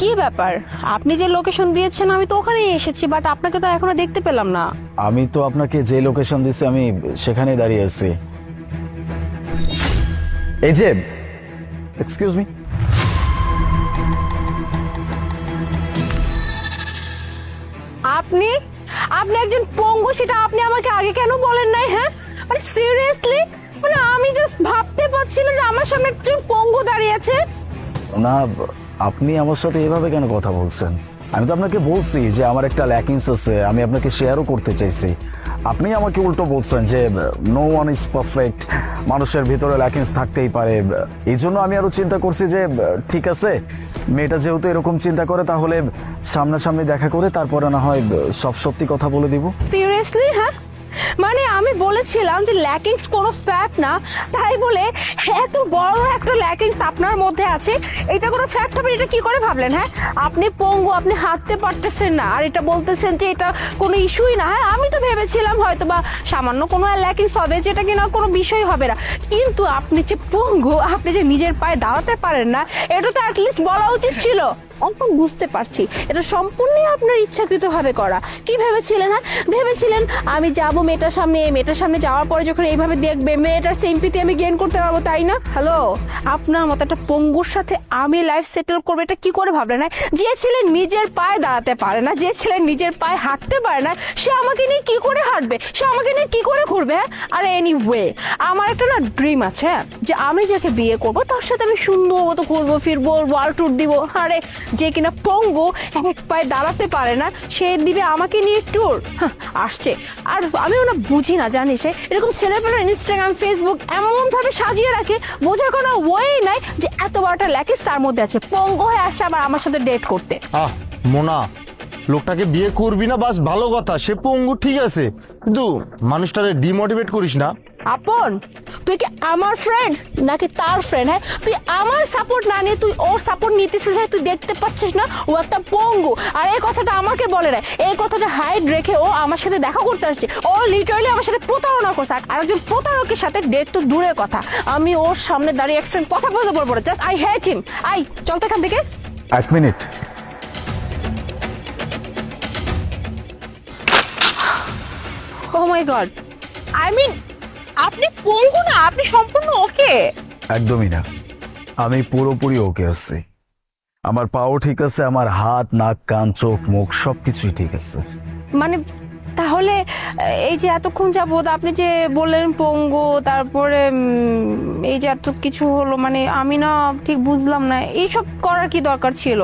কি ব্যাপার? আপনি যে লোকেশন দিয়েছেন আমি তো ওখানেই এসেছি বাট আপনাকে তো এখনও দেখতে পেলাম না। আমি তো আপনাকে যে লোকেশন দিচ্ছি আমি সেখানেই দাঁড়িয়ে আছি। এই যে এক্সকিউজ মি আপনি? আপনি একজন পঙ্গু সেটা আপনি আমাকে আগে কেন বলেন নাই হ্যাঁ? মানে সিরিয়াসলি মানে আমি জাস্ট ভাবতে পারছি না যে আমার সামনে একজন পঙ্গু দাঁড়িয়ে আছে। না আপনি আমার সাথে এভাবে কেন কথা বলছেন? আমি তো আপনাকে বলছি যে আমার একটা ল্যাকিংস আছে, আমি আপনাকে শেয়ারও করতে চাইছি। আপনি আমাকে উল্টো বলছেন যে নো ওয়ান ইজ পারফেক্ট মানুষের ভিতরে ল্যাকিংস থাকতেই পারে। এই জন্য আমি আরও চিন্তা করছি যে, ঠিক আছে, মেয়েটা যেহেতু এরকম চিন্তা করে, তাহলে সামনাসামনি দেখা করে তারপরে না হয়, সব সত্যি কথা বলে দিব। সিরিয়াসলি হ্যাঁ? মানে আমি বলেছিলাম যে ল্যাকিংস কোনো ফ্যাক্ট না। তাই বলে, এত বড় একটা ল্যাকিংস আপনার মধ্যে আছে, এটা কোনো ফ্যাক্ট হবে এটা কি করে ভাবলেন হ্যাঁ? আপনি পঙ্গু, আপনি হাঁটতে পারতেছেন না, আর এটা বলতেছেন যে এটা কোনো ইস্যুই না হ্যাঁ? আমি তো ভেবেছিলাম হয়তো বা সামান্য কোনো ল্যাকিংস হবে, যেটা কিনা কোনো বিষয় হবে না। কিন্তু আপনি যে পঙ্গু, আপনি যে নিজের পায়ে দাঁড়াতে পারেন না, এটা তো অ্যাটলিস্ট বলা উচিত ছিল। অল্প বুঝতে পারছি। এটা সম্পূর্ণই আপনার ইচ্ছাকৃতভাবে করা। কি ভেবেছিলেন হ্যাঁ? ভেবেছিলেন আমি যাব মেয়েটার সামনে এই মেয়েটার সামনে যাওয়ার পরে যখন এইভাবে দেখবে মেয়েটার সিম্পিতি আমি গেন করতে পারব তাই না? হ্যালো আপনার মতো একটা পঙ্গুর সাথে আমি লাইফ সেটেল করব এটা কি করে ভাবলেন হ্যাঁ? যে ছেলে নিজের পায়ে দাঁড়াতে পারে না যে ছেলে নিজের পায়ে হাঁটতে পারে না সে আমাকে নিয়ে কি করে হাঁটবে? সে আমাকে নিয়ে কি করে ঘুরবে হ্যাঁ? আর এনি ওয়ে আমার একটা না ড্রিম আছে হ্যাঁ, যে আমি যাকে বিয়ে করব তার সাথে আমি সুন্দর মতো ঘুরবো ফিরবো ওয়ার্ল্ড ট্যুর দিব। আরে যে কিনা পঙ্গু এক পায়ে দাঁড়াতে পারে না সে দিবে আমাকে নিয়ে ট্যুর আসছে। আর আমি ওনা বুঝি না জানিস এ, এরকম ছেলেপেলের ইনস্টাগ্রাম ফেসবুক এমনভাবে সাজিয়ে রাখে বোঝার কোনো ওয়ে নাই যে এত বড়টা ল্যাকিস তার মধ্যে আছে। পঙ্গু হয়ে আসছে আবার আমার সাথে ডেট করতে। আহ মোনা লোকটাকে বিয়ে করবি না বাস ভালো কথা। সে পঙ্গু ঠিক আছে। কিন্তু মানুষটারে ডিমোটিভেট করিস না। আপন তুই কি আমার ফ্রেন্ড নাকি তার ফ্রেন্ড হ্যাঁ? তুই আমার সাপোর্ট না নিয়ে তুই ওর সাপোর্ট নিতেছিস হ্যাঁ? তুই দেখতে পাচ্ছিস না? ও একটা পঙ্গু। আর এই কথাটা আমাকে বলে না এই কথাটা হাইড রেখে ও আমার সাথে দেখা করতে আসছে। ও লিটারালি আমার সাথে প্রতারণা করছে। আর একজন প্রতারকের সাথে ডেট তো দূরের কথা। আমি ওর সামনে দাঁড়িয়ে একসেন্ট কথা বলতে পারব না। Just I hate him I চল তো এখান থেকে। এক minute oh my god I mean আপনি পঙ্গু না আপনি সম্পূর্ণ ওকে। একদমই না। আমি পুরোপুরি ওকে আছি। আমার পাও ঠিক আছে আমার হাত নাক কান চোখ মুখ সবকিছুই ঠিক আছে। মানে তাহলে এই যে এতক্ষণ যাবত আপনি যে বললেন পঙ্গু তারপরে এই যে এত কিছু হলো মানে আমি না ঠিক বুঝলাম না এইসব করার কি দরকার ছিল?